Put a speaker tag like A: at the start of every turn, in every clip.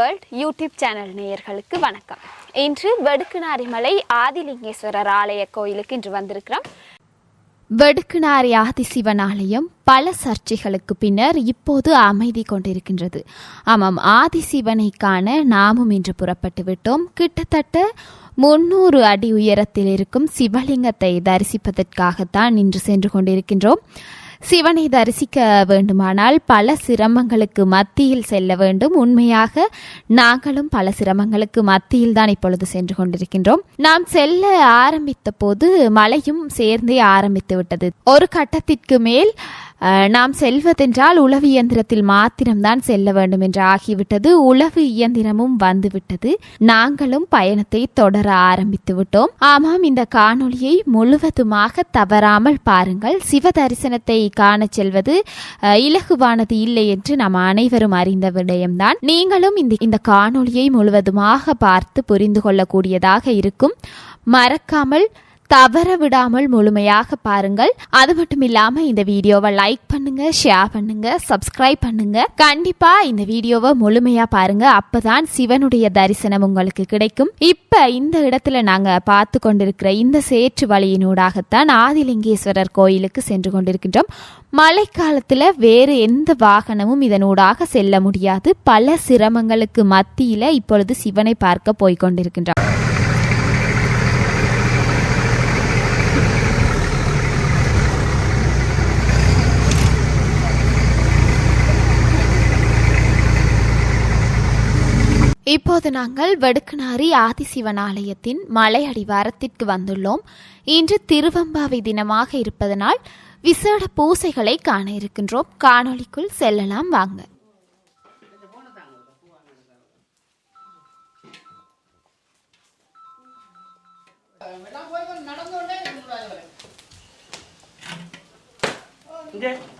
A: World YouTube channel நேயர்களுக்கு வணக்கம். இன்று வெடுக்குநாரிமலை ஆதிலிங்கேஸ்வரர் ஆலய கோயிலுக்கு இன்று வந்திருக்கிறோம். வெடுக்குநாரி ஆதிசிவன் ஆலயம் பல சர்ச்சைகளுக்கு பின்னர் இப்போது அமைதி கொண்டிருக்கின்றது. ஆமாம் ஆதிசிவனை காண நாமும் இன்று புறப்பட்டு விட்டோம். கிட்டத்தட்ட முன்னூறு அடி உயரத்தில் இருக்கும் சிவலிங்கத்தை தரிசிப்பதற்காகத்தான் இன்று சென்று கொண்டிருக்கின்றோம். சிவனை தரிசிக்க வேண்டுமானால் பல சிரமங்களுக்கு மத்தியில் செல்ல வேண்டும். உண்மையாக நாங்களும் பல சிரமங்களுக்கு மத்தியில் தான் இப்பொழுது சென்று கொண்டிருக்கின்றோம். நாம் செல்ல ஆரம்பித்த போது மழையும் சேர்ந்தே ஆரம்பித்து விட்டது. ஒரு கட்டத்திற்கு மேல் நாம் செல்வதென்றால் உளவு இயந்திரத்தில் மாத்திரம்தான் செல்ல வேண்டும் என்று ஆகிவிட்டது. உளவு இயந்திரமும் வந்துவிட்டது. நாங்களும் பயணத்தை தொடர ஆரம்பித்து விட்டோம். ஆமாம் இந்த காணொளியை முழுவதுமாக தவறாமல் பாருங்கள். சிவ தரிசனத்தை காண செல்வது இலகுவானது இல்லை என்று நாம் அனைவரும் அறிந்த விடயம்தான். நீங்களும் இந்த இந்த காணொளியை முழுவதுமாக பார்த்து புரிந்து கொள்ளக்கூடியதாக இருக்கும். மறக்காமல் தவற விடாமல் முழுமையாக பாருங்கள். அது மட்டும் இல்லாம இந்த வீடியோவை லைக் பண்ணுங்க ஷேர் பண்ணுங்க சப்ஸ்கிரைப் பண்ணுங்க. கண்டிப்பா இந்த வீடியோவை முழுமையா பாருங்க. அப்பதான் சிவனுடைய தரிசனம் உங்களுக்கு கிடைக்கும். இப்ப இந்த இடத்துல நாங்க பார்த்து கொண்டிருக்கிற இந்த சேற்று வழியினூடாகத்தான் ஆதிலிங்கேஸ்வரர் கோயிலுக்கு சென்று கொண்டிருக்கின்றோம். மழைக்காலத்துல வேறு எந்த வாகனமும் இதனூடாக செல்ல முடியாது. பல சிரமங்களுக்கு மத்தியில இப்பொழுது சிவனை பார்க்க போய்கொண்டிருக்கின்றோம் இப்போது நாங்கள் வடுக்குநாரி ஆதிசிவன் ஆலயத்தின் மலை அடிவாரத்திற்கு வந்துள்ளோம். இன்று திருவம்பாவை தினமாக இருப்பதனால் விசேட பூசைகளை காண இருக்கின்றோம். காணொளிக்குள் செல்லலாம் வாங்க.
B: நடந்து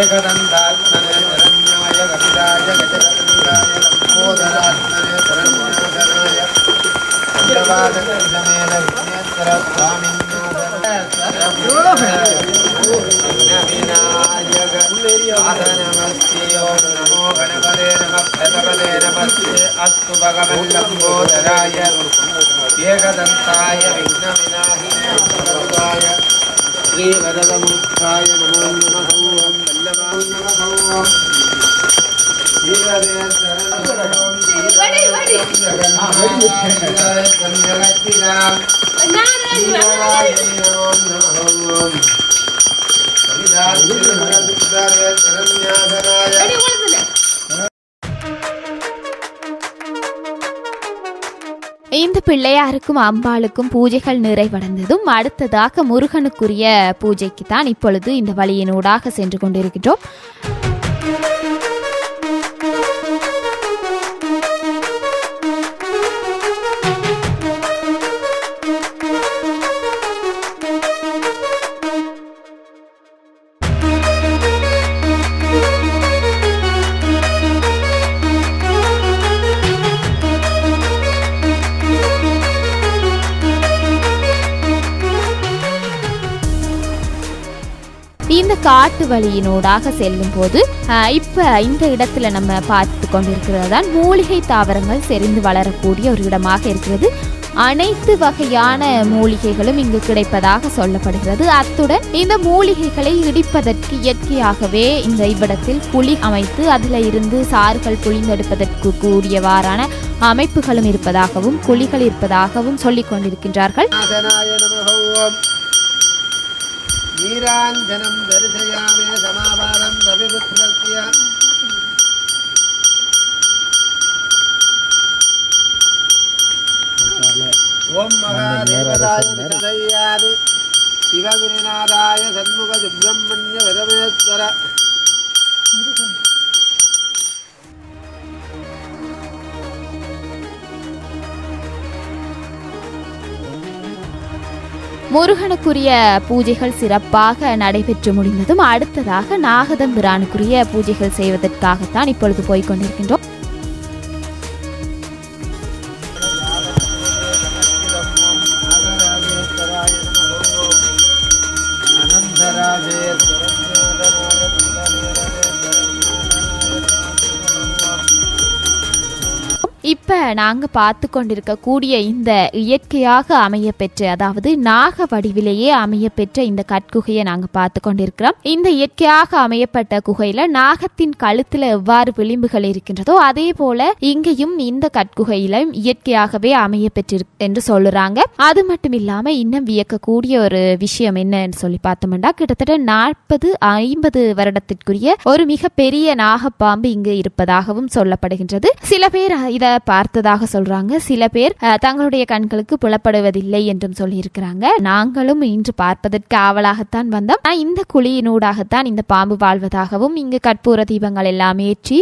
B: एकदन्तात्मने शरण्याय कपिलाय गजकन्दाय लम्बोदरात्मने शरण्याय चन्द्रवादकर्जमेन विघ्नेश्वर स्वामिन्नाथनमस्ते अस्तु भगवन् लम्बोदराय एकदन्ताय विघ्नविनाशिनाय श्रीवरदमुखाय नमो नमः ॐ वल्लभाय नमः ॐ श्रीवरे
A: அந்த பிள்ளையாருக்கும் அம்பாளுக்கும் பூஜைகள் நிறைவடைந்ததும் அடுத்ததாக முருகனுக்குரிய பூஜைக்கு தான் இப்பொழுது இந்த வழியினூடாக சென்று கொண்டிருக்கிறோம் காட்டு வழியினூடாக செல்லும் போது இப்ப இந்த இடத்துல நம்ம பார்த்து கொண்டிருக்கிறது தான் மூலிகை தாவரங்கள் செறிந்து வளரக்கூடிய ஒரு இடமாக இருக்கிறது. அனைத்து வகையான மூலிகைகளும் இங்கு கிடைப்பதாக சொல்லப்படுகிறது. அத்துடன் இந்த மூலிகைகளை இடிப்பதற்கு இயற்கையாகவே இந்த இவ்விடத்தில் புலி அமைத்து அதில் இருந்து சாறுகள் புளிந்தெடுப்பதற்கு கூடியவாறான அமைப்புகளும் இருப்பதாகவும் குழிகள் இருப்பதாகவும் சொல்லிக் கொண்டிருக்கின்றார்கள்.
B: வீராஞ்சனம் தரிசயாமே சமாபாரம் ரவிபுத்திரஸ்ய ஓம் மகாதேவதாய விசதையாது சிவகுருநாதாய சண்முக சுப்பிரமணிய வரமேஸ்வர
A: முருகனுக்குரிய பூஜைகள் சிறப்பாக நடைபெற்று முடிந்ததும் அடுத்ததாக நாகதம்பிரானுக்குரிய பூஜைகள் செய்வதற்காகத்தான் இப்பொழுது போய்க் கொண்டிருக்கின்றோம். நாங்கள் நாங்க பார்த்து கொண்டிருக்கக்கூடிய இந்த இயற்கையாக அமையப்பெற்ற அதாவது நாக வடிவிலேயே அமையப்பெற்ற இந்த கட்குகையை நாங்கள் பார்த்து கொண்டிருக்கிறோம். இந்த இயற்கையாக அமையப்பட்ட குகையில நாகத்தின் கழுத்துல எவ்வாறு விளிம்புகள் இருக்கின்றதோ அதே போல இங்கேயும் இந்த கட்குகையில இயற்கையாகவே அமையப்பெற்றிரு என்று சொல்லுறாங்க. அது மட்டும் இல்லாம இன்னும் வியக்கக்கூடிய ஒரு விஷயம் என்னன்னு சொல்லி பார்த்தோம்னா கிட்டத்தட்ட நாற்பது ஐம்பது வருடத்திற்குரிய ஒரு மிக பெரிய நாகப்பாம்பு இங்கு இருப்பதாகவும் சொல்லப்படுகின்றது. சில பேர் இதை பார்த்து பார்த்ததாக சொல்றாங்க. சில பேர் தங்களுடைய கண்களுக்கு புலப்படுவதில்லை என்றும் சொல்லியிருக்கிறாங்க. நாங்களும் இன்று பார்ப்பதற்கு ஆவலாகத்தான் வந்தோம். இந்த குழியினூடாகத்தான் இந்த பாம்பு வாழ்வதாகவும் இங்கு கற்பூர தீபங்கள் எல்லாம் ஏற்றி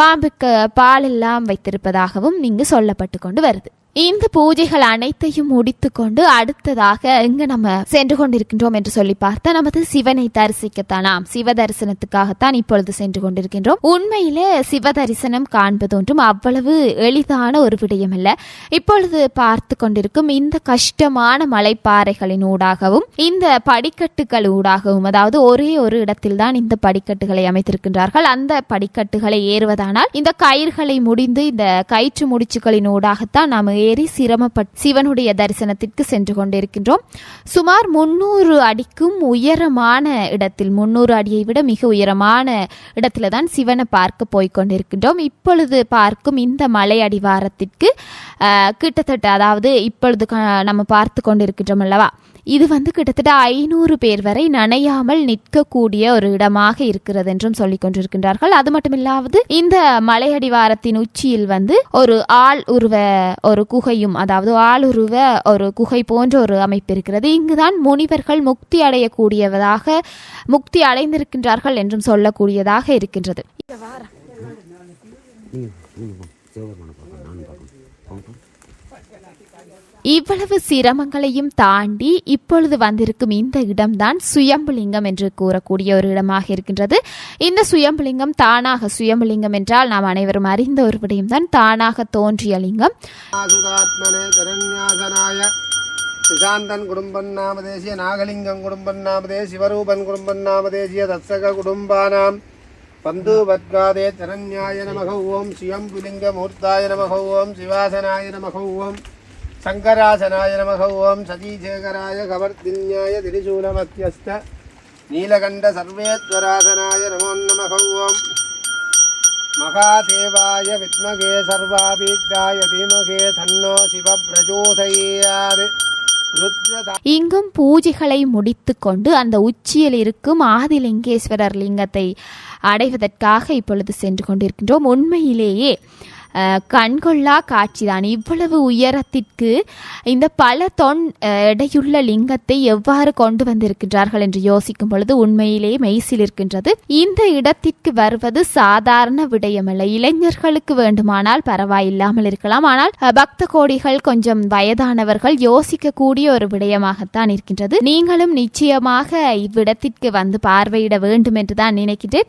A: பாம்புக்கு பால் எல்லாம் வைத்திருப்பதாகவும் இங்கு சொல்லப்பட்டு கொண்டு வருது. இந்த பூஜைகள் அனைத்தையும் முடித்துக்கொண்டு அடுத்ததாக இங்க நம்ம சென்று கொண்டிருக்கின்றோம் என்று சொல்லி பார்த்தா நமது சிவனை தரிசிக்கத்தானாம் சிவ தரிசனத்துக்காகத்தான் இப்பொழுது சென்று கொண்டிருக்கின்றோம். உண்மையிலே சிவ தரிசனம் காண்பது ஒன்றும் அவ்வளவு எளிதான ஒரு விடயம் அல்ல இப்பொழுது பார்த்து கொண்டிருக்கும் இந்த கஷ்டமான மலைப்பாறைகளின் ஊடாகவும் இந்த படிக்கட்டுகள் ஊடாகவும் அதாவது ஒரே ஒரு இடத்தில் தான் இந்த படிக்கட்டுகளை அமைத்திருக்கின்றார்கள். அந்த படிக்கட்டுகளை ஏறுவதானால் இந்த கயிறுகளை முடிந்து இந்த கயிற்று முடிச்சுகளின் ஊடாகத்தான் நாம் ஏறி சிரமப்பட் சிவனுடைய தரிசனத்திற்கு சென்று கொண்டிருக்கின்றோம். சுமார் முன்னூறு அடிக்கும் உயரமான இடத்தில் முன்னூறு அடியை விட மிக உயரமான இடத்துல தான் சிவனை பார்க்க போய்கொண்டிருக்கின்றோம் இப்பொழுது பார்க்கும் இந்த மலை அடிவாரத்திற்கு கிட்டத்தட்ட அதாவது இப்பொழுது க- நம்ம பார்த்து கொண்டிருக்கின்றோம் அல்லவா? இது வந்து கிட்டத்தட்ட ஐநூறு பேர் வரை நனையாமல் நிற்கக்கூடிய ஒரு இடமாக இருக்கிறது என்றும் சொல்லிக் கொண்டிருக்கின்றார்கள். அது மட்டுமில்லாவது இந்த மலையடிவாரத்தின் உச்சியில் வந்து ஒரு ஆள் உருவ ஒரு குகையும் அதாவது ஆள் உருவ ஒரு குகை போன்ற ஒரு அமைப்பு இருக்கிறது. இங்குதான் முனிவர்கள் முக்தி அடையக்கூடியவதாக முக்தி அடைந்திருக்கின்றார்கள் என்றும் சொல்லக்கூடியதாக இருக்கின்றது. இவ்வளவு சிரமங்களையும் தாண்டி இப்பொழுது வந்திருக்கும் இந்த இடம்தான் சுயம்புலிங்கம் என்று கூறக்கூடிய ஒரு இடமாக இருக்கின்றது. இந்த சுயம்புலிங்கம் தானாக சுயம்புலிங்கம் என்றால் நாம் அனைவரும் அறிந்த ஒரு விடயம்தான் தானாக தோன்றிய லிங்கம்.
B: ஆசுதாத்மனே குடும்பம் நிஷாந்தன் குடும்பன் நாமதேசிய நாகலிங்கம் குடும்பன் நாமதே சிவரூபன் குடும்பன் நாமதேசிய தத்சக குடும்பானாம். பந்து பத்காதே சரண்யாய நமக ஓம் சிவம்புலிங்க மூர்த்தாய நமக ஓம் சிவாசனாய நமக ஓம் சங்கராசனாய நமக ஓம் சதீசேகராய கவர்தின்யாய திரிசூலமத்தியஸ்த நீலகண்ட சர்வேத்வராசனாய நமோ நமக ஓம் மகாதேவாய வித்மகே சர்வாபீட்டாய தீமகே தன்னோ சிவ பிரச்சோதயாத்
A: இங்கும் பூஜைகளை முடித்துக்கொண்டு அந்த உச்சியில் இருக்கும் ஆதிலிங்கேஸ்வரர் லிங்கத்தை அடைவதற்காக இப்பொழுது சென்று கொண்டிருக்கின்றோம். உண்மையிலேயே கண்கொள்ளா காட்சிதான் இவ்வளவு உயரத்திற்கு இந்த பல தொன் எடையுள்ள லிங்கத்தை எவ்வாறு கொண்டு வந்திருக்கின்றார்கள் என்று யோசிக்கும் பொழுது உண்மையிலேயே மெய்சில் இருக்கின்றது. இந்த இடத்திற்கு வருவது சாதாரண விடயமல்ல. இளைஞர்களுக்கு வேண்டுமானால் பரவாயில்லாமல் இருக்கலாம். ஆனால் பக்த கோடிகள் கொஞ்சம் வயதானவர்கள் யோசிக்கக்கூடிய ஒரு விடயமாகத்தான் இருக்கின்றது. நீங்களும் நிச்சயமாக இவ்விடத்திற்கு வந்து பார்வையிட வேண்டும் என்று தான் நினைக்கின்றேன்.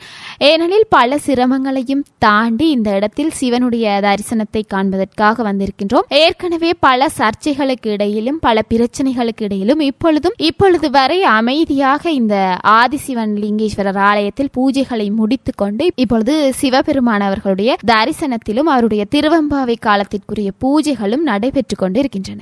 A: ஏனெனில் பல சிரமங்களையும் தாண்டி இந்த இடத்தில் சிவனுடைய தரிசனத்தை காண்பதற்காக வந்திருக்கின்றோம். ஏற்கனவே பல சர்ச்சைகளுக்கு இடையிலும் பல பிரச்சனைகளுக்கு இடையிலும் இப்பொழுதும் இப்பொழுது வரை அமைதியாக இந்த ஆதிசிவன் லிங்கேஸ்வரர் ஆலயத்தில் பூஜைகளை முடித்து கொண்டு இப்பொழுது சிவபெருமான் அவர்களுடைய தரிசனத்திலும் அவருடைய திருவம்பாவை காலத்திற்குரிய பூஜைகளும் நடைபெற்றுக்
C: கொண்டிருக்கின்றன.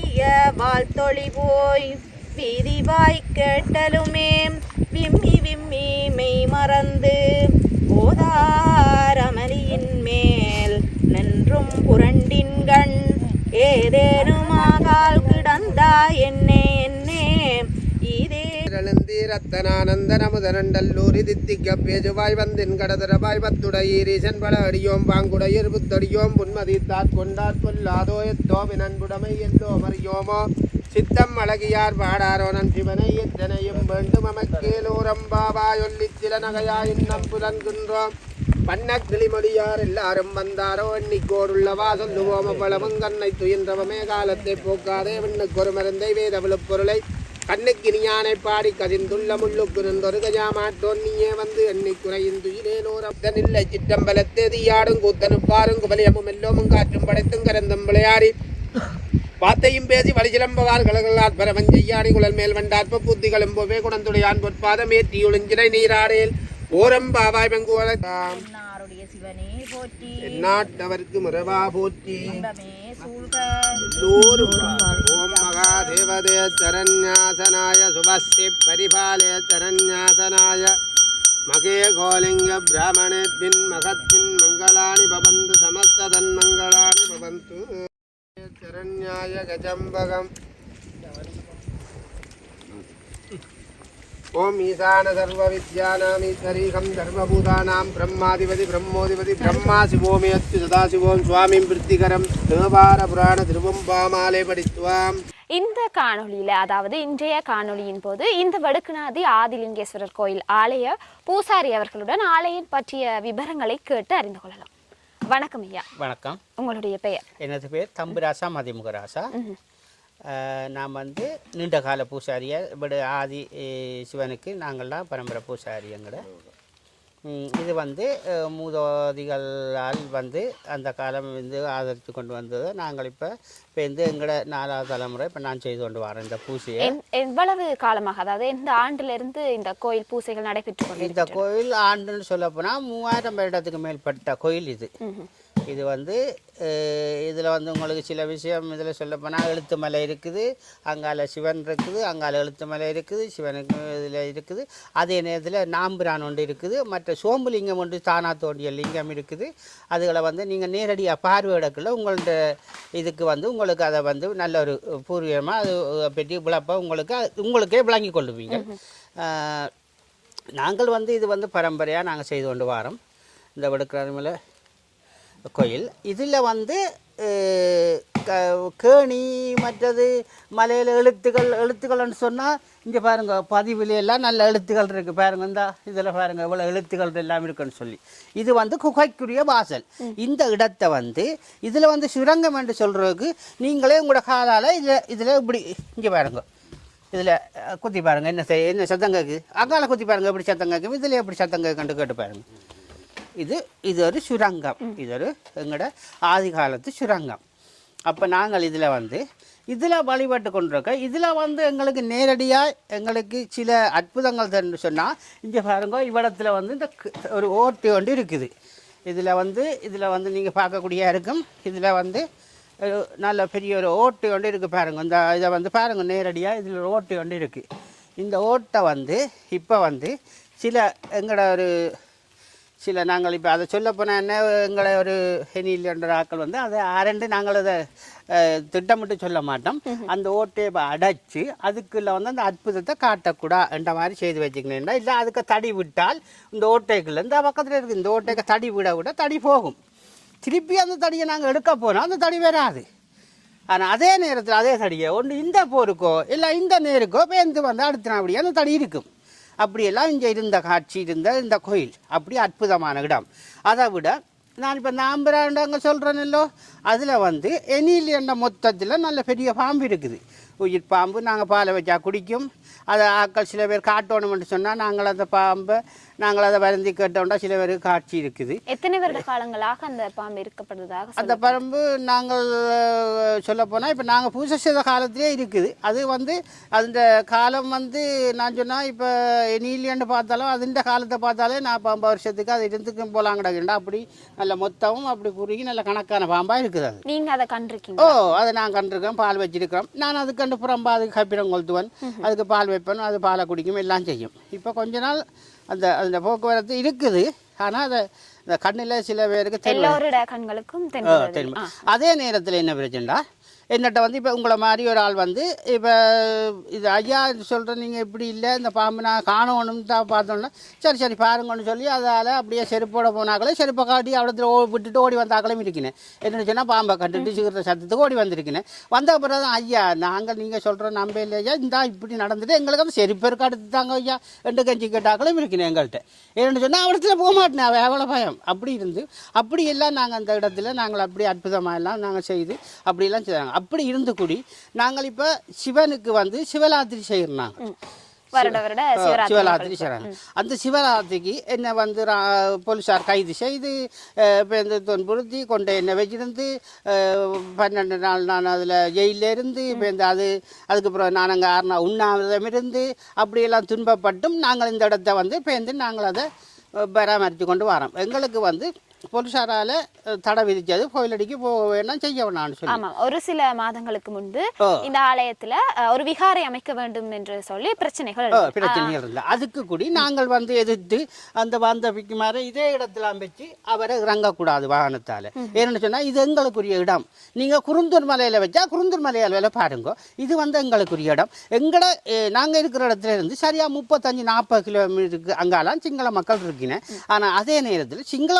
C: வீசிய வாழ்த்தொழிவோய் விரிவாய் கேட்டலுமே. விம்மி விம்மி மெய் மறந்து போதாரமலியின் மேல் நின்றும் புரண்டின்கண் ஏதேனுமாகால் கிடந்தா என்னே
B: ரத்தனானந்தனமுதனண்டல்லூரி தித்திக்க பேஜுவாய் வந்தின் கடதரபாய் பத்துடையீரீசன் பல அடியோம் பாங்குடையர் புத்தடியோம் புன்மதி கொண்டார் கொல்லாதோ எத்தோ வினன்புடமை எல்லோ மறியோமோ? சித்தம் அழகியார் பாடாரோனன் சிவனை எத்தனையும் வேண்டும் அமக்கேலோரம்பாவாயொல்லிச் சில நகையாயின்னம் புலன்கின்றோம் பண்ண கிளிமொழியார் எல்லாரும் வந்தாரோ? எண்ணிக்கோடுள்ளவா சொல்லுவோம். அவ்வளவும் கண்ணை துயின்றவமே காலத்தை போக்காதே. விண்ணுக்கொரு மருந்தை வேத விழுப்பொருளை கண்ணுக்கு நீயானை பாடி கதிந்துள்ள முள்ளுக்கு நின்றொரு கஜாமாட்டோன் நீயே வந்து எண்ணி குறையுந்துயிலேனோரப்தனில்லை சிற்றம்பலத்தே தீயாடும் கூத்தனுப்பாரும் குபலியமும் எல்லோமும் காற்றும் படைத்தும் கரந்தும் விளையாடி. வார்த்தையும் பேசி வழிசிலம்பவார் கலகளால் பரவன் செய்யாணி குழல் மேல் வண்டாற்ப பூத்திகளும் போவே குணந்துடையான் பொற்பாதமே தீயுளிஞ்சினை நீராடேல். ஓரம் பாவாய்
C: போற்றி.
B: நாட்டவர்க்கு முறவா போற்றி.
C: இன்பமே சூழ்க
B: எல்லோரும் ஓம் மகாதேவதே சரண்யாசனாய சுபஸ்தி பரிபாலே சரண்யாசனாய மகே கோலிங்க பிராமணேத்மின் மகத்தின் ஓம் ஈசான சர்வ வித்யானாமீஸ்வரீகம் சர்வபூதானாம் பிரம்மாதிபதி பிரம்மோதிபதி பிரம்மா சிவோமே அத்து சதாசிவோம் சுவாமிம் பிருத்திகரம் தேவார புராண திருவம்பாமாலே படித்துவாம்.
A: இந்த காணொளியில அதாவது இன்றைய காணொளியின் போது இந்த வடுக்குநாதி ஆதிலிங்கேஸ்வரர் கோயில் ஆலய பூசாரி அவர்களுடன் ஆலயம் பற்றிய விவரங்களை கேட்டு அறிந்து கொள்ளலாம். வணக்கம் ஐயா.
D: வணக்கம்.
A: உங்களுடைய பெயர்?
D: எனது பேர்? தம்புராசா மதிமுகராசா நான் வந்து நீண்ட கால பூசாரியா இப்படி ஆதி சிவனுக்கு நாங்கள்லாம் பரம்பரை பூசாரி எங்கட. ம், இது வந்து மூதாதிகளால் வந்து அந்த காலம் வந்து ஆதரித்து கொண்டு வந்தது. நாங்கள் இப்போ இப்போ வந்து எங்களோட நாலாவது தலைமுறை இப்போ நான் செய்து கொண்டு வரேன் இந்த பூசையை.
A: எவ்வளவு காலமாக? அதாவது எந்த ஆண்டிலிருந்து இந்த கோயில் பூசைகள் நடைபெற்று
D: இந்த
A: கொண்டிருக்கின்றன?
D: கோயில் ஆண்டுன்னு சொல்ல போனால் மூவாயிரம் வருடத்துக்கு மேற்பட்ட கோயில் இது. இது வந்து இதில் வந்து உங்களுக்கு சில விஷயம் இதில் சொல்லப்போனால் எழுத்து மலை இருக்குது அங்கால சிவன் இருக்குது அங்கால எழுத்துமலை இருக்குது சிவனுக்கு இதில் இருக்குது. அதே நேரத்தில் நாம்பிரான் ஒன்று இருக்குது மற்ற சோம்புலிங்கம் ஒன்று தானா தோண்டிய லிங்கம் இருக்குது. அதுகளை வந்து நீங்கள் நேரடியாக பார்வையிடக்குள்ள உங்கள்ட்ட இதுக்கு வந்து உங்களுக்கு அதை வந்து நல்ல ஒரு பூர்வீகமாக அது பற்றி விளப்ப உங்களுக்கு உங்களுக்கே விளங்கி கொள்ளுவீங்க. நாங்கள் வந்து இது வந்து பரம்பரையாக நாங்கள் செய்து கொண்டு வரோம். இந்த வடுக்கரமலை கோயில். இதில் வந்து கேணி மற்றது மலையில் எழுத்துக்கள் எழுத்துக்கள்னு சொன்னால் இங்கே பாருங்க பதிவுல எல்லாம் நல்ல எழுத்துக்கள் இருக்குது பாருங்க இந்த இதில் பாருங்க இவ்வளோ எழுத்துக்கள் எல்லாம் இருக்குன்னு சொல்லி. இது வந்து குகைக்குரிய வாசல். இந்த இடத்தை வந்து இதில் வந்து சுரங்கம் என்று சொல்கிறதுக்கு நீங்களே உங்களோட காலால் இதில் இதில் இப்படி இங்கே பாருங்க. இதில் குத்தி பாருங்க என்ன செய் என்ன சத்தம் கேட்குது அங்கால குத்தி பாருங்க எப்படி சத்தம் கேட்கும் இதில் எப்படி சத்தம் கேட்குன்னு கேட்டு பாருங்க. இது இது ஒரு சுரங்கம். இது ஒரு எங்களோட ஆதி காலத்து சுரங்கம். அப்போ நாங்கள் இதில் வந்து இதில் வழிபட்டு கொண்டிருக்க இதில் வந்து எங்களுக்கு நேரடியாக எங்களுக்கு சில அற்புதங்கள் தெரிஞ்சு சொன்னால் இங்கே பாருங்க இவ்விடத்தில் வந்து இந்த ஒரு ஓட்டு ஒன்று இருக்குது. இதில் வந்து இதில் வந்து நீங்கள் பார்க்கக்கூடிய இருக்கும். இதில் வந்து நல்ல பெரிய ஒரு ஓட்டு ஒன்று இருக்குது பாருங்க. இந்த இதை வந்து பாருங்க நேரடியாக இதில் ஒரு ஓட்டு ஒன்று இருக்குது இந்த ஓட்டை வந்து இப்போ வந்து சில எங்களோட ஒரு சில நாங்கள் இப்போ அதை சொல்ல போனால் என்ன எங்களை ஒரு ஹெனியில் என்ற ஆக்கள் வந்து அதை அரண்டு நாங்கள் அதை திட்டமிட்டு சொல்ல மாட்டோம். அந்த ஓட்டையை அடைச்சு அதுக்குள்ள வந்து அந்த அற்புதத்தை காட்டக்கூடா என்ற மாதிரி செய்து வச்சுக்கணும்னா இல்லை அதுக்கு தடி விட்டால் இந்த ஓட்டைக்குள்ள இந்த பக்கத்தில் இருக்குது இந்த ஓட்டைக்கு தடி விட விட தடி போகும். திருப்பி அந்த தடியை நாங்கள் எடுக்க போனால் அந்த தடி வராது. ஆனால் அதே நேரத்தில் அதே தடியை ஒன்று இந்த போருக்கோ இல்லை இந்த நேருக்கோ பேந்து வந்து அடுத்த நாள் அந்த தடி இருக்கும். அப்படியெல்லாம் இங்கே இருந்த காட்சி இருந்த இந்த கோயில். அப்படி அற்புதமான இடம். அதை விட நான் இப்போ நாம்பராண்டங்க சொல்கிறேனல்லோ அதில் வந்து எனியில் என்ற மொத்தத்தில் நல்ல பெரிய பாம்பு இருக்குது. உயிர் பாம்பு நாங்கள் பாலை வச்சா குடிக்கும். அதை ஆக்கள் சில பேர் காட்டணும்னு சொன்னால் நாங்கள் அந்த பாம்பை நாங்கள் அதை வருந்தி கேட்டோம்னா சில பேருக்கு காட்சி இருக்குது.
A: எத்தனை வருட காலங்களாக அந்த பாம்பு இருக்கப்படுவதாக
D: அந்த பரம்பு நாங்கள் சொல்ல போனால் இப்போ நாங்கள் பூஜை செய்த காலத்திலே இருக்குது. அது வந்து அந்த காலம் வந்து நான் சொன்னால் இப்போ நீலியன்னு பார்த்தாலும் அதுண்ட காலத்தை பார்த்தாலே நான் ஐம்பது வருஷத்துக்கு அது இருந்துக்கும் போலாம் கிடக்குண்டா அப்படி நல்ல மொத்தமும் அப்படி குறுகி நல்ல கணக்கான பாம்பாக இருக்குது அது.
A: நீங்க அதை கண்டிருக்கீங்க
D: ஓ அதை நான் கண்டிருக்கேன். பால் வச்சிருக்கிறோம். நான் அதுக்கு கண்டு புறம்பா அதுக்கு கப்பிடம் கொளுத்துவேன். அதுக்கு பால் வைப்பேன். அது பாலை குடிக்கும் எல்லாம் செய்யும். இப்போ கொஞ்ச நாள் அந்த அந்த போக்குவரத்து இருக்குது. ஆனால் அதை இந்த கண்ணில் சில பேருக்கு தெரியல
A: கண்களுக்கும்
D: அதே நேரத்தில் என்ன பிரச்சனைடா? என்னட்ட வந்து இப்போ உங்களை மாதிரி ஒரு ஆள் வந்து இப்போ இது ஐயா சொல்கிறேன் நீங்கள் இப்படி இல்லை இந்த பாம்பு நான் காணணும்னு தான் பார்த்தோன்னா சரி சரி பாருங்கன்னு சொல்லி அதால் அப்படியே செருப்போட போனாக்களே செருப்பை காட்டி அவ்வளோத்துல ஓ விட்டுட்டு ஓடி வந்தாக்களும் இருக்கினேன். என்னென்னு சொன்னால் பாம்பை கட்டுட்டு சிக்கிற சத்தத்துக்கு ஓடி வந்திருக்கினேன். வந்த பிறகு தான் ஐயா நாங்கள் நீங்கள் சொல்கிற நம்ப இல்லையா இந்தா இப்படி நடந்துட்டு எங்களுக்கு அந்த செருப்பெருக்கு அடுத்து தாங்க ஐயா ரெண்டு கஞ்சி கேட்டாக்களும் இருக்கினேன் எங்கள்கிட்ட என்னென்னு சொன்னால் அவ்வளோத்துல போக மாட்டேன் அவன் எவ்வளோ பயம். அப்படி இருந்து அப்படியெல்லாம் நாங்கள் அந்த இடத்துல நாங்கள் அப்படி அற்புதமாக எல்லாம் நாங்கள் செய்து அப்படியெல்லாம் செய்தாங்க. அப்படி இருந்து கூடி நாங்கள் இப்போ சிவனுக்கு வந்து சிவராத்திரி
A: வருட சிவராத்திரி
D: செய்கிறாங்க அந்த சிவராத்திரிக்கு என்னை வந்து போலீஸார் கைது செய்து அஹ், இப்போ இந்த துன்புறுத்தி கொண்டு என்னை வச்சிருந்து பன்னெண்டு நாள் நான் அதில் ஜெயிலில் இருந்து இப்போ இந்த அது அதுக்கப்புறம் நான் அங்கே ஆறு நாள் உண்ணாவிரதம் இருந்து அப்படியெல்லாம் துன்பப்பட்டும் நாங்கள் இந்த இடத்த வந்து இப்போ நாங்கள் அதை பராமரித்து கொண்டு வரோம். எங்களுக்கு வந்து போலீஸாரால் தடை விதித்தது கோயிலடிக்கு போக வேணாம் செய்ய வேணாம்னு சொல்லி.
A: ஆமாம் ஒரு சில மாதங்களுக்கு முன்பு. இந்த ஆலயத்துல ஒரு விகாரை அமைக்க வேண்டும் என்று சொல்லி பிரச்சனைகள்.
D: பிரச்சனைகள் இல்லை அதுக்கு கூடி நாங்கள் வந்து எதிர்த்து அந்த வந்த பிக்குமாரை இதே இடத்துல அமைச்சு அவரை இறங்கக்கூடாது வாகனத்தால். ஏன்னு சொன்னால் இது எங்களுக்குரிய இடம். நீங்கள் குருந்தூர் மலையில் வச்சா குருந்தூர் மலையில் வேலை பாருங்க. இது வந்து எங்களுக்குரிய இடம். எங்கட நாங்கள் இருக்கிற இடத்துல இருந்து சரியாக முப்பத்தஞ்சு நாற்பது கிலோமீட்டருக்கு அங்காலாம் சிங்கள மக்கள் இருக்கினேன் ஆனால் அதே நேரத்தில் சிங்கள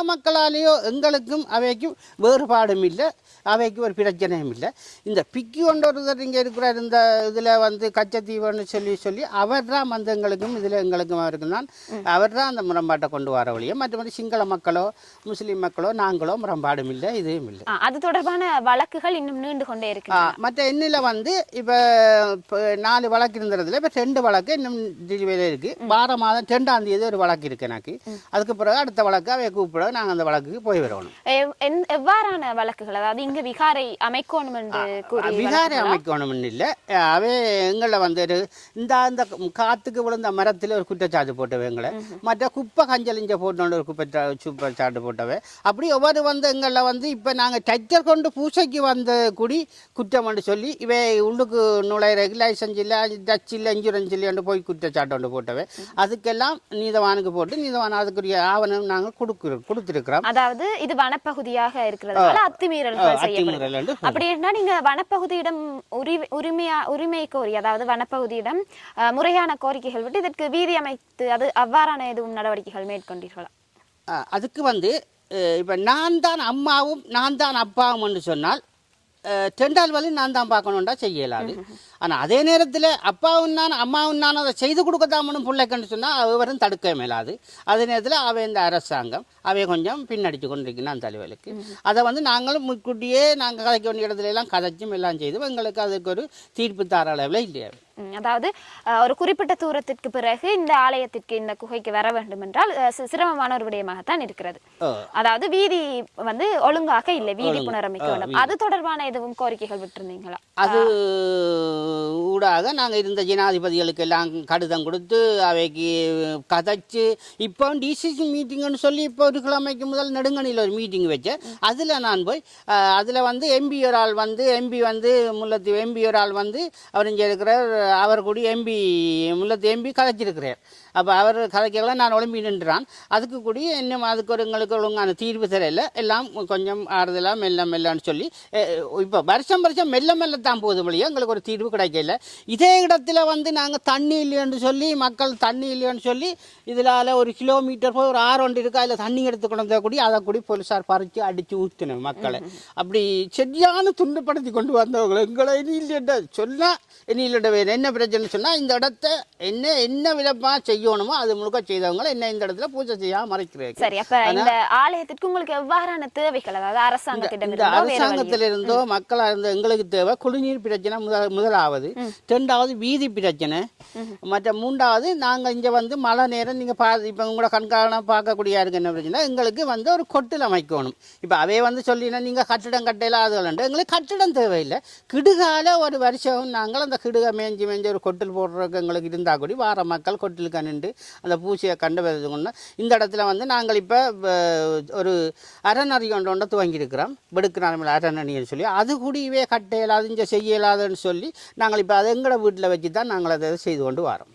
D: மக்களாலேயோ எங்களுக்கும் அவைக்கும் வேறுபாடும் இல்லை அவைக்கு ஒரு பிரச்சனையும் இல்லை இந்த பிக்கி கொண்டு ஒருத்தர் இங்கே இருக்கிற இந்த இதில் வந்து கச்சத்தீவுன்னு சொல்லி சொல்லி அவர் தான் வந்து எங்களுக்கும் இதில் எங்களுக்கும் அவருக்கும் தான் அவர் தான் அந்த முரண்பாட்டை கொண்டு வர வழியே. மற்றபடி சிங்கள மக்களோ முஸ்லீம் மக்களோ நாங்களோ முரண்பாடும் இல்லை இதுவும் இல்லை
A: அது தொடர்பான வழக்குகள் இன்னும் நீண்டு கொண்டே இருக்கு
D: மற்ற எண்ணில் வந்து இப்போ நாலு வழக்கு இருந்ததுல இப்போ ரெண்டு வழக்கு இன்னும் டிஜிவேல இருக்கு. வார மாதம் ரெண்டாம் தேதி ஒரு வழக்கு இருக்கு எனக்கு. அதுக்கு பிறகு அடுத்த வழக்கு அவை கூப்பிட நாங்கள் அந்த வழக்குக்கு போய் வரணும்.
A: எவ்வாறான வழக்குகள்? அதாவது இங்க விகாரை அமைக்கணும் என்று கூறி
D: விகாரை அமைக்கணும்னு இல்லை அவே எங்களை வந்து இந்த அந்த காத்துக்கு விழுந்த மரத்தில் ஒரு குற்றச்சாட்டு போட்டவை எங்களை. மற்ற குப்பை கஞ்சலிஞ்ச போட்டோன்னு ஒரு குப்பை குப்பைச்சாட்டு போட்டவை. அப்படி ஒவ்வொரு வந்து எங்களை வந்து இப்போ நாங்கள் டச்சர் கொண்டு பூசைக்கு வந்த குடி குற்றம்னு சொல்லி இவை உள்ளுக்கு நுழையிறதுக்கு லைசன்ஸ் இல்லை டச் இல்லை இன்சூரன்ஸ் இல்லைன்னு போய் குற்றச்சாட்டு ஒன்று போட்டவை. அதுக்கெல்லாம் நீதவானுக்கு போட்டு நீதவான் அதுக்குரிய ஆவணம் நாங்கள் கொடுக்குறோம் கொடுத்துருக்குறோம்.
A: அதாவது இது வனப்பகுதியாக இருக்கிறதுனால அத்துமீறல்கள் செய்யப்படும்.
D: அத்துமீறல் என்று
A: அப்படி இருந்தா நீங்க வனப்பகுதியிடம் உரி- உரிமையா உரிமை கோரி அதாவது வனப்பகுதியிடம் முறையான கோரிக்கைகள் விட்டு இதற்கு வீதி அமைத்து அது அவ்வாறான எதுவும் நடவடிக்கைகள் மேற்கொண்டீர்களா?
D: அதுக்கு வந்து இப்போ நான் தான் அம்மாவும் நான் தான் அப்பாவும்னு சொன்னால் தெண்டால் வழி நான் தான் பார்க்கணுண்டா செய்யலாது ஆனால் அதே நேரத்தில் அப்பாவும் நான் அம்மாவும் நான் அதை செய்து கொடுக்கத்தாமனும் பிள்ளைக்குன்னு சொன்னால் அவரும் தடுக்க மேலாது. அதே நேரத்தில் அவை இந்த அரசாங்கம் அவை கொஞ்சம் பின்னடிச்சு கொண்டிருக்கணும் அந்த தலைவலுக்கு அதை வந்து நாங்களும் முன்கூட்டியே நாங்கள் கதைக்க வேண்டிய இடத்துல எல்லாம் கதைச்சும் எல்லாம் செய்து எங்களுக்கு அதுக்கு ஒரு தீர்ப்பு தர அளவில் இல்லையா?
A: அதாவது ஒரு குறிப்பிட்ட தூரத்திற்கு பிறகு இந்த ஆலயத்திற்கு இந்த குகைக்கு வர வேண்டும் என்றால் சிரமமான ஒரு விடயமாகத்தான் இருக்கிறது. அதாவது வீதி வந்து ஒழுங்காக இல்லை வீதி. புனரமைக்க வேண்டும். அது தொடர்பான எதுவும் கோரிக்கைகள் விட்டிருந்தீங்களா?
D: அது ஊடாக நாங்கள் இருந்த ஜனாதிபதிகளுக்கு எல்லாம் கடிதம் கொடுத்து அவைக்கு கதைச்சு இப்போ டிசிசி மீட்டிங்னு சொல்லி இப்போ ஒரு கிழமைக்கு முதல் நெடுங்கணியில் ஒரு மீட்டிங் வச்சேன் அதில் நான் போய் அதில் வந்து எம்பி ஒரு ஆள் வந்து எம்பி வந்து முல்லத்து எம்பி ஒரு ஆள் வந்து அவர் இங்கே இருக்கிறார் அவர் கூடி எம்பி முல்லத்து எம்பி கதைச்சிருக்கிறார். அப்போ அவர் கதைக்கலாம் நான் ஒளிம்பி நின்றான். அதுக்கு கூடி இன்னும் அதுக்கு ஒரு எங்களுக்கு ஒழுங்கான தீர்வு தெரியல எல்லாம் கொஞ்சம் ஆறுதலாக மெல்ல மெல்லன்னு சொல்லி இப்போ வருஷம் வருஷம் மெல்ல மெல்ல தான் போகுது வழியாக எங்களுக்கு ஒரு தீர்வு கிடைக்கல. இதே இடத்துல வந்து நாங்கள் தண்ணி இல்லைன்னு சொல்லி மக்கள் தண்ணி இல்லைன்னு சொல்லி இதில் ஒரு கிலோமீட்டர் போய் ஒரு ஆறு ஒன்று இருக்கா அதில் தண்ணி எடுத்து கொண்டு கூடி அதை கூடி போலீஸார் பறித்து அடித்து ஊற்றினோம் மக்களை. அப்படி சரியான துண்டுப்படுத்தி கொண்டு வந்தவங்களை எங்களை இனி இல்லைன்ற சொன்னால் இனி இல்லைன்ற வேறு என்ன பிரச்சனை சொன்னால் இந்த இடத்த என்ன என்ன விதமாக செய்யணுமோ அது முழுக்க செய்தவங்களை என்ன இந்த இடத்துல பூஜை செய்யாம மறைக்கிறேன்.
A: சரி அப்ப இந்த ஆலயத்திற்கு உங்களுக்கு எவ்வாறான தேவைகள்? அதாவது அரசாங்கத்திடம்
D: இந்த அரசாங்கத்தில் இருந்தோ மக்களாக இருந்தோ எங்களுக்கு தேவை குடிநீர் பிரச்சனை முதல் முதலாவது. ரெண்டாவது வீதி பிரச்சனை. மற்ற மூன்றாவது நாங்கள் இங்கே வந்து மழை நேரம் நீங்கள் பா இப்போ உங்களோட கண்காணம் பார்க்கக்கூடிய இருக்கு என்ன பிரச்சனை எங்களுக்கு வந்து ஒரு கொட்டில் அமைக்கணும். இப்போ அவே வந்து சொல்லினா நீங்கள் கட்டிடம் கட்டையில் அதுகள்ண்டு எங்களுக்கு கட்டிடம் தேவையில்லை. கிடுகால ஒரு வருஷம் நாங்கள் அந்த கிடுகை மேஞ்சி மேஞ்சி ஒரு கொட்டில் போடுறதுக்கு எங்களுக்கு இருந்தால் கூடி வார மக்கள் கொட்டிலுக்கு நின்று அந்த பூச்சியை கண்டு வருதுன்னா இந்த இடத்துல வந்து நாங்கள் இப்போ ஒரு அரணறி ஒன்று ஒன்றை துவங்கியிருக்கிறோம். வெடுக்கிறாமல் அரணணின்னு சொல்லி அது கூடியவே கட்ட இயலாது இங்கே செய்ய இயலாதுன்னு சொல்லி நாங்கள் இப்போ அதை எங்களோட வீட்டில் வச்சு தான் நாங்கள் அதை செய்து கொண்டு வரோம்.